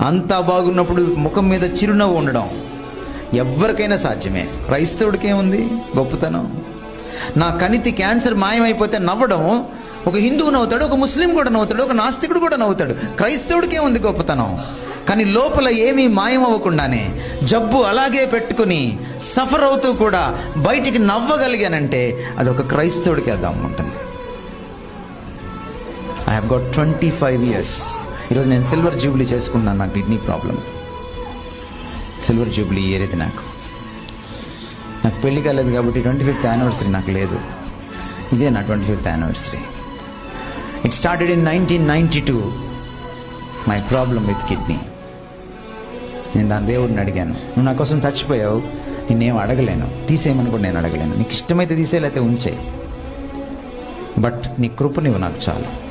అంతా బాగున్నప్పుడు ముఖం మీద చిరునవ్వు ఉండడం ఎవరికైనా సాధ్యమే. క్రైస్తవుడికేముంది గొప్పతనం. నా కణితి క్యాన్సర్ మాయమైపోతే నవ్వడం ఒక హిందువు నవ్వుతాడు ఒక ముస్లిం కూడా నవ్వుతాడు ఒక నాస్తికుడు కూడా నవ్వుతాడు. క్రైస్తవుడికే ఉంది గొప్పతనం? కానీ లోపల ఏమీ మాయమవ్వకుండానే జబ్బు అలాగే పెట్టుకుని సఫర్ అవుతూ కూడా బయటికి నవ్వగలిగానంటే అది ఒక క్రైస్తవుడికి అది ఉంటుంది I have got twenty five years ఈరోజు నేను సిల్వర్ జూబ్లీ చేసుకున్నాను నా కిడ్నీ ప్రాబ్లం. సిల్వర్ జూబ్లీ ఏరేది నాకు. నాకు పెళ్ళి కాలేదు కాబట్టి ట్వంటీ ఫిఫ్త్ యానివర్సరీ నాకు లేదు. ఇదే నా twenty fifth anniversary. It started in nineteen ninety two my problem with kidney నేను దాని దేవుడిని అడిగాను. నువ్వు నా కోసం చచ్చిపోయావు. నిన్నేం అడగలేను. తీసేయమని కూడా నేను అడగలేను. నీకు ఇష్టమైతే తీసేయలేతే ఉంచే బట్ నీ కృప నువ్వు నాకు చాలు.